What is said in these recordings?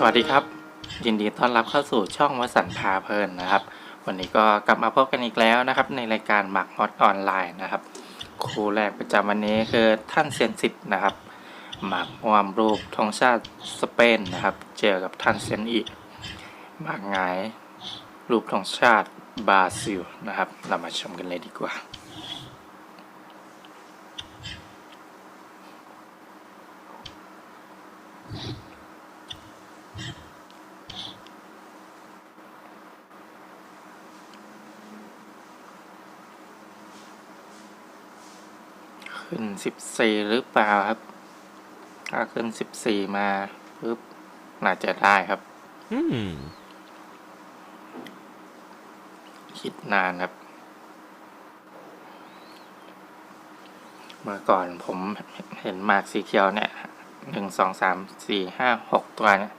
สวัสดีครับ ยินดีต้อนรับเข้าสู่ช่องวสันพาเพลินนะครับ วันนี้ก็กลับมาพบกันอีกแล้วนะครับ ในรายการหมักฮอตออนไลน์นะครับคู่แรกประจำวันนี้คือท่านเซียนสิทธ์นะครับหมักวามรูปธงชาติสเปนนะครับ เจอกับท่านเซียนอีหมักหงายรูปธงชาติบราซิลนะครับ เรามาชมกันเลยดีกว่า ขึ้นสิบสี่หรือเปล่าครับ ถ้าขึ้นสิบสี่มาปุ๊บน่าจะได้ครับ Hmm. คิดนานครับ เมื่อก่อนผมเห็นหมากสีเขียวเนี่ยหนึ่งสองสามสี่ห้าหกตัวเนี่ย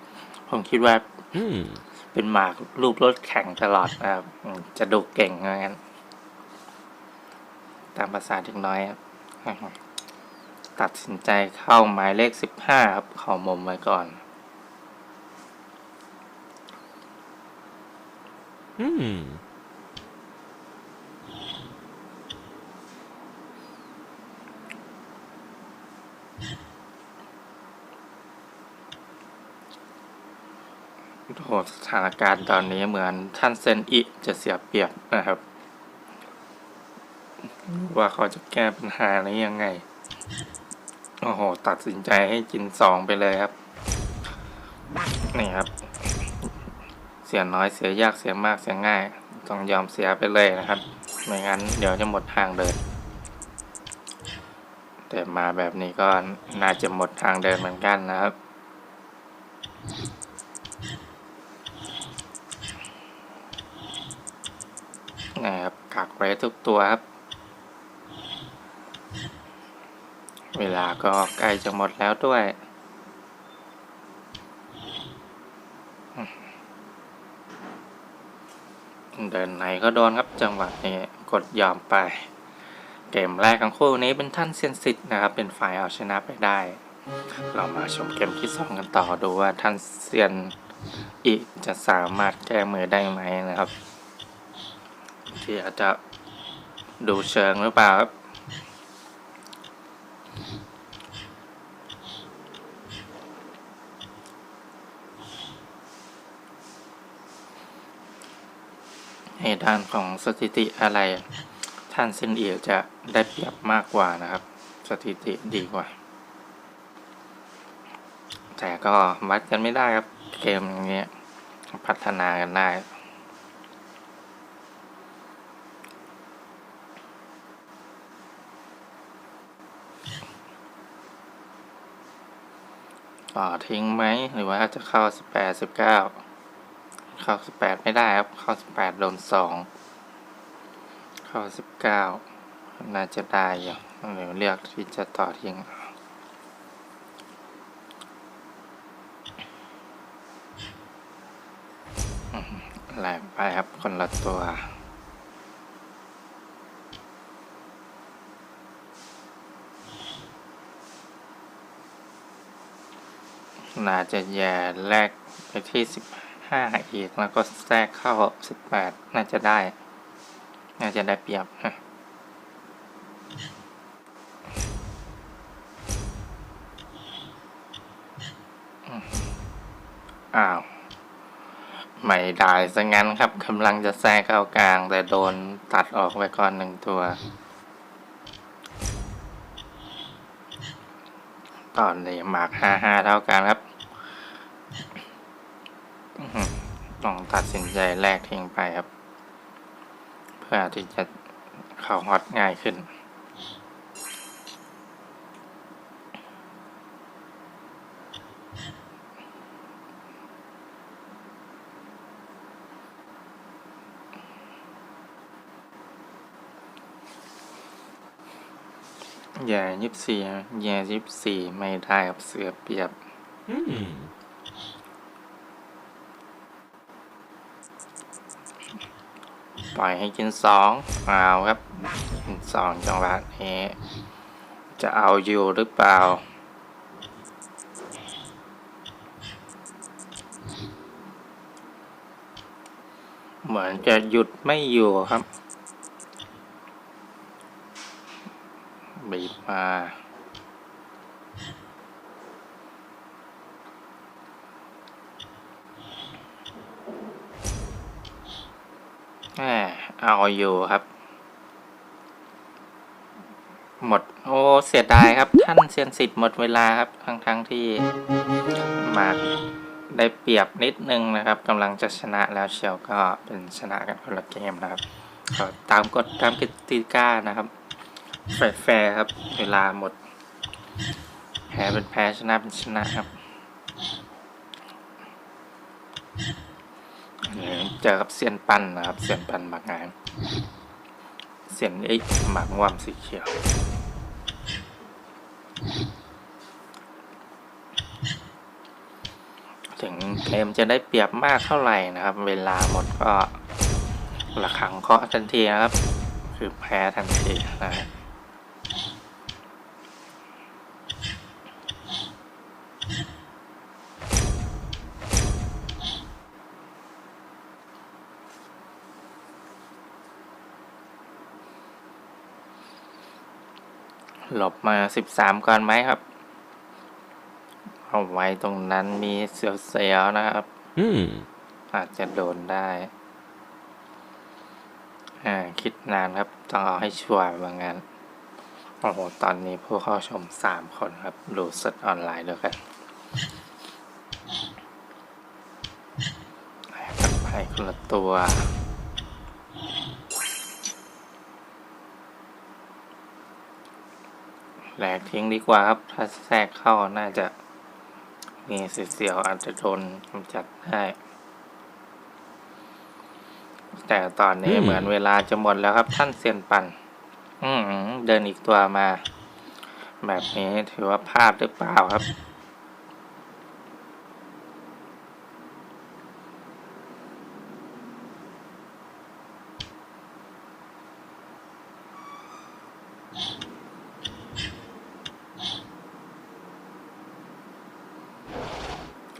ผมคิดว่า Hmm. เป็นหมากรูปรถแข่งตลอดนะครับอืมจะดูเก่งเหมือนกันตามภาษาเด็กน้อยครับ ตัดสินใจเข้าหมายเลขสิบห้าครับขอมุมไว้ก่อน Hmm. โอ้โหสถานการณ์ตอนนี้เหมือนท่านเซนอิจะเสียเปรียบนะครับ ว่าเขาจะแก้ปัญหานี้ยังไง โอ้โห ตัดสินใจให้กินสองไปเลยครับ นี่ครับ เสียน้อยเสียยากเสียมากเสียง่าย ต้องยอมเสียไปเลยนะครับ ไม่งั้นเดี๋ยวจะหมดทางเดิน แต่มาแบบนี้ก็น่าจะหมดทางเดินเหมือนกันนะครับนะครับกักไว้ทุกตัวครับ เวลาก็ใกล้จะหมดแล้วด้วย เดินไหนก็โดนครับจังหวะนี้กดยอมไป เกมแรกของคู่นี้เป็นท่านเซียนสิทธ์นะครับ เป็นฝ่ายเอาชนะไปได้ เรามาชมเกมที่สองกันต่อดูว่าท่านเซียนอีจะสามารถแก้มือได้ไหมนะครับ ที่อาจจะดูเชิงหรือเปล่าครับ ในด้านของสถิติอะไร ท่านเซนเอียจะได้เปรียบมากกว่านะครับ สถิติดีกว่า แต่ก็วัดกันไม่ได้ครับ เกมอย่างเงี้ยพัฒนากันได้ต่อทิ้งไหม หรือว่าจะเข้าสิบแปดสิบ เก้าเข้าสิบแปดไม่ได้ครับ เข้าสิบแปดโดนสอง เข้าสิบเก้าน่าจะได้อยู่หรือเลือกที่จะต่อทิ้งแหลกไปครับคนละตัวน่าจะแย่แรกไปที่สิบ ห้าอีก แล้วก็แทรกเข้าสิบแปดน่าจะได้ น่าจะได้เปรียบฮะอ้าว ไม่ได้ซะงั้นครับกำลังจะแทรกเข้ากลาง แต่โดนตัดออกไปก่อนหนึ่งตัว ตอนนี้หมากห้าห้าเท่ากันครับอื้อหือ ตัดสินใจแลกทิ้งไปครับ เพื่อที่จะเข้าฮอตง่ายขึ้นแย่ยิบสี่แย่ยิบสี่ไม่ได้ครับเสือเปียบ Hmm. ปล่อยให้กินสองเอาครับกินสองจังหวะนี้จะเอาอยู่หรือเปล่า เหมือนจะหยุดไม่อยู่ครับ บีบมา แหมเอาอยู่ครับ หมด โอ้ เสียดายครับ ท่านเซียนสิทธิ์หมดเวลาครับ ทั้งทั้งที่มาได้เปรียบนิดนึงนะครับกำลังจะชนะแล้วเชียวก็เป็นชนะกันคนละเกมนะครับก็ตามกฎตามกติกานะครับแฟร์ครับ เวลาหมด แพ้เป็นแพ้ชนะเป็นชนะครับอันนี้ เจอกับเซียนปันนะครับเซียนปันหมักงานเซียนเอ้หมักว่ามสีเขียว ถึงเกมจะได้เปรียบมากเท่าไหร่นะครับ เวลาหมดก็ระขังเคาะทันทีนะครับ คือแพ้ทันทีนะครับ หลบมาสิบสามก่อนไหมครับ เอาไว้ตรงนั้นมีเสียวๆนะครับ อืม อาจจะโดนได้ อ่า คิดนานครับ ต้องเอาให้ชัวร์บางงานโอ้โห ตอนนี้ผู้เข้าชมสามคนครับ ดูสดออนไลน์ด้วยกันกันไปคนละตัว แหลกทิ้งดีกว่าครับ ถ้าแทรกเข้าน่าจะมีเสียวๆอาจจะโดนกำจัดได้แต่ตอนนี้อืมเหมือนเวลาจะหมดแล้วครับ ท่านเซียนปันอืมเดินอีกตัวมา แบบนี้ถือว่าพลาดหรือเปล่าครับ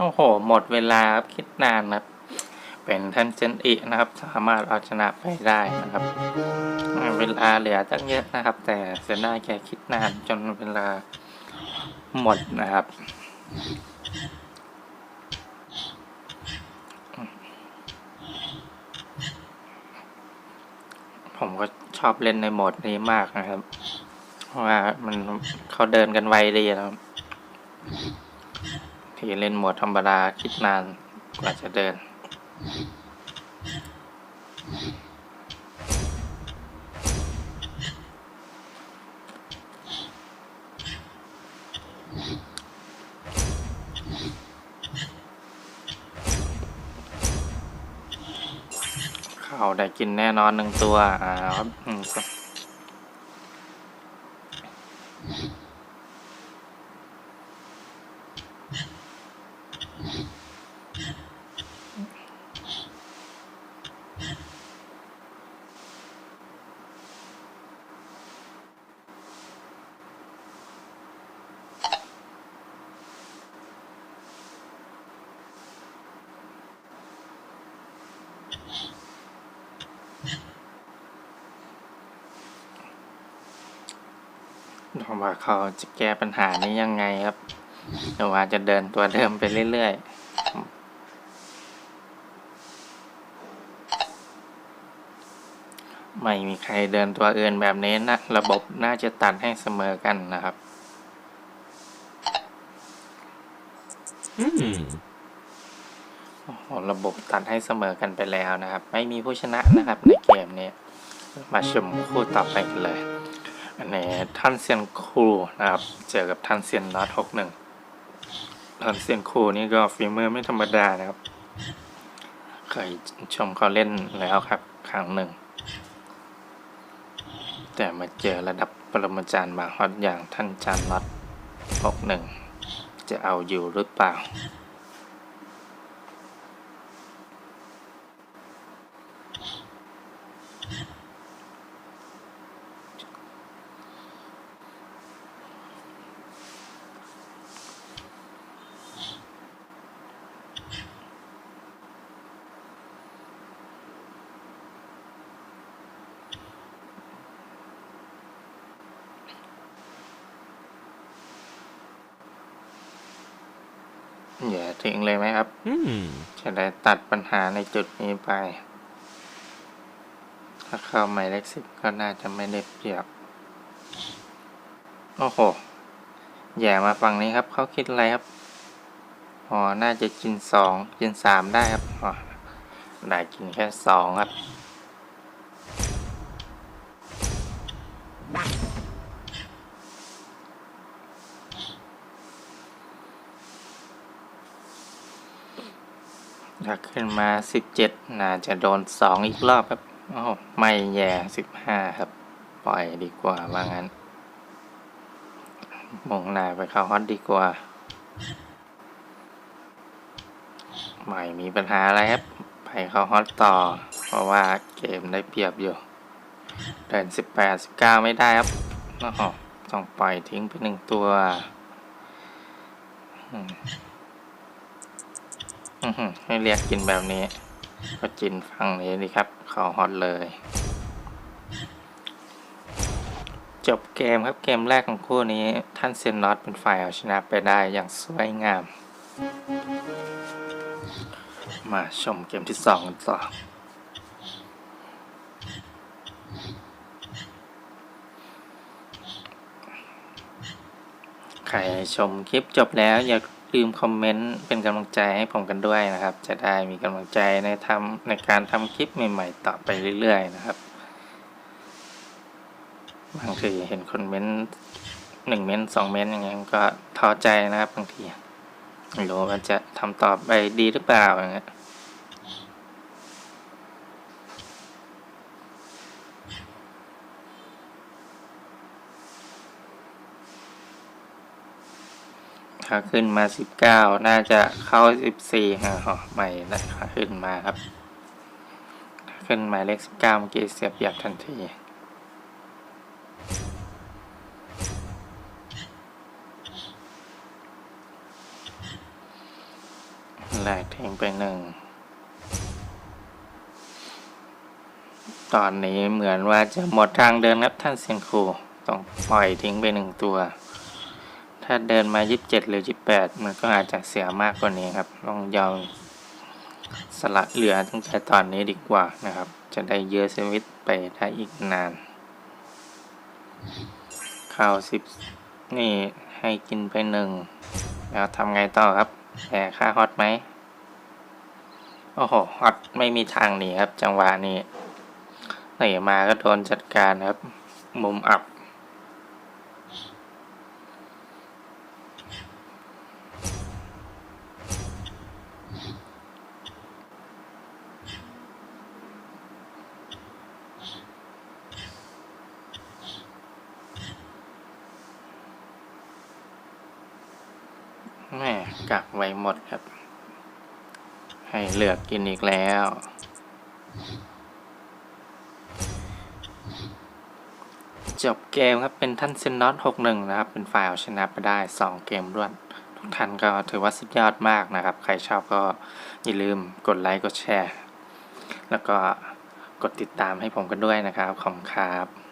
โอ้โห หมดเวลาครับคิดนานนะครับ เป็นท่านเจนอินะครับ สามารถเอาชนะไปได้นะครับ เวลาเหลือตั้งเยอะนะครับ แต่เสียดายแกคิดนานจนเวลาหมดนะครับผมก็ชอบเล่นในโหมดนี้มากนะครับ เพราะว่ามันเขาเดินกันไวดีนะครับ ที่เล่นหมวดธรรมดาคิดนานกว่าจะเดิน เขาได้กินแน่นอนหนึ่งตัว อ่า ครับอืมก็ผมว่าเขาจะแก้ปัญหานี้ยังไงครับหรือว่าจะเดินตัวเดิมไปเรื่อยๆ ไม่มีใครเดินตัวอื่นแบบนี้นะ ระบบน่าจะตัดให้เสมอกันนะครับ อืม ระบบตัดให้เสมอกันไปแล้วนะครับ ไม่มีผู้ชนะนะครับในเกมนี้ มาชมคู่ต่อไปกันเลย อันนี้ท่านเซียนครูนะครับ เจอกับท่านเซียนน็อตหกหนึ่งท่านเซียนครูนี่ก็ฝีมือไม่ธรรมดานะครับ เคยชมเขาเล่นแล้วครับครั้งหนึ่ง แต่มาเจอระดับปรมาจารย์มาฮอตอย่างท่านจานน็อตหกหนึ่งจะเอาอยู่หรือเปล่า อย่าทิ้งเลยไหมครับ Hmm. จะได้ตัดปัญหาในจุดนี้ไป ถ้าเข้าหมายเลขสิบก็น่าจะไม่ได้เปรียบ โอ้โหแย่มาฝั่งนี้ครับ เขาคิดอะไรครับ อ๋อ น่าจะกินสองกินสามได้ครับ อ๋อ ได้กินแค่สองครับ ถ้าขึ้นมาสิบเจ็ดน่าจะโดนสองอีกรอบครับโอ้ไม่แย่สิบห้าครับ ปล่อยดีกว่าว่างั้นมงหน้าไปเข้าฮอตดีกว่า ไม่มีปัญหาอะไรครับ ไปเข้าฮอตต่อ เพราะว่าเกมได้เปรียบอยู่เดินสิบแปดสิบเก้าไม่ได้ครับโอ้ต้องปล่อยทิ้งไปหนึ่งตัว อืม ไม่เรียกกินแบบนี้ ก็กินฝั่งนี้ดีครับเขาฮอตเลย จบเกมครับเกมแรกของคู่นี้ ท่านเซนนอตเป็นฝ่ายเอาชนะไปได้อย่างสวยงาม มาชมเกมที่สองกันต่อใครชมคลิปจบแล้วอย่า ลืมคอมเมนต์เป็นกำลังใจให้ผมกันด้วยนะครับ จะได้มีกำลังใจในทำในการทำคลิปใหม่ๆต่อไปเรื่อยๆนะครับบางทีเห็นคนเม้นต์หนึ่งเม้นต์สองเม้นต์อย่างเงี้ยก็ท้อใจนะครับบางทีไม่รู้ว่าจะทำต่อไปดีหรือเปล่าอย่างเงี้ย ถ้าขึ้นมาสิบเก้าน่าจะเข้าสิบสี่อ๋อไม่ได้ค่ะขึ้นมาครับ ขึ้นหมายเลขสิบเก้าเมื่อกี้เสียบเปรียบทันทีแหลกทิ้งไปหนึ่ง ตอนนี้เหมือนว่าจะหมดทางเดินครับท่านเซียนครู ต้องปล่อยทิ้งไปหนึ่งตัว ถ้าเดินมายี่สิบเจ็ดหรือยี่สิบแปดมันก็อาจจะเสียมากกว่านี้ครับ ลองยอมสละเหลือตั้งแต่ตอนนี้ดีกว่านะครับ จะได้เยอะชีวิตไปได้อีกนานข้าวสิบนี่ให้กินไปหนึ่ง แล้วทำไงต่อครับแพ้ค่าฮอตไหม โอ้โห ฮอตไม่มีทางหนีครับ จังหวะนี้ไหนมาก็โดนจัดการครับ มุมอับ แม่กักไว้หมดครับ ให้เลือกกินอีกแล้ว จบเกมครับเป็นท่านเซนนอตหกหนึ่งนะครับ เป็นฝ่ายเอาชนะไปได้สองเกมรวดทุกท่านก็ถือว่าสุดยอดมากนะครับ ใครชอบก็อย่าลืมกดไลค์กดแชร์ แล้วก็กดติดตามให้ผมกันด้วยนะครับ ขอบคุณครับ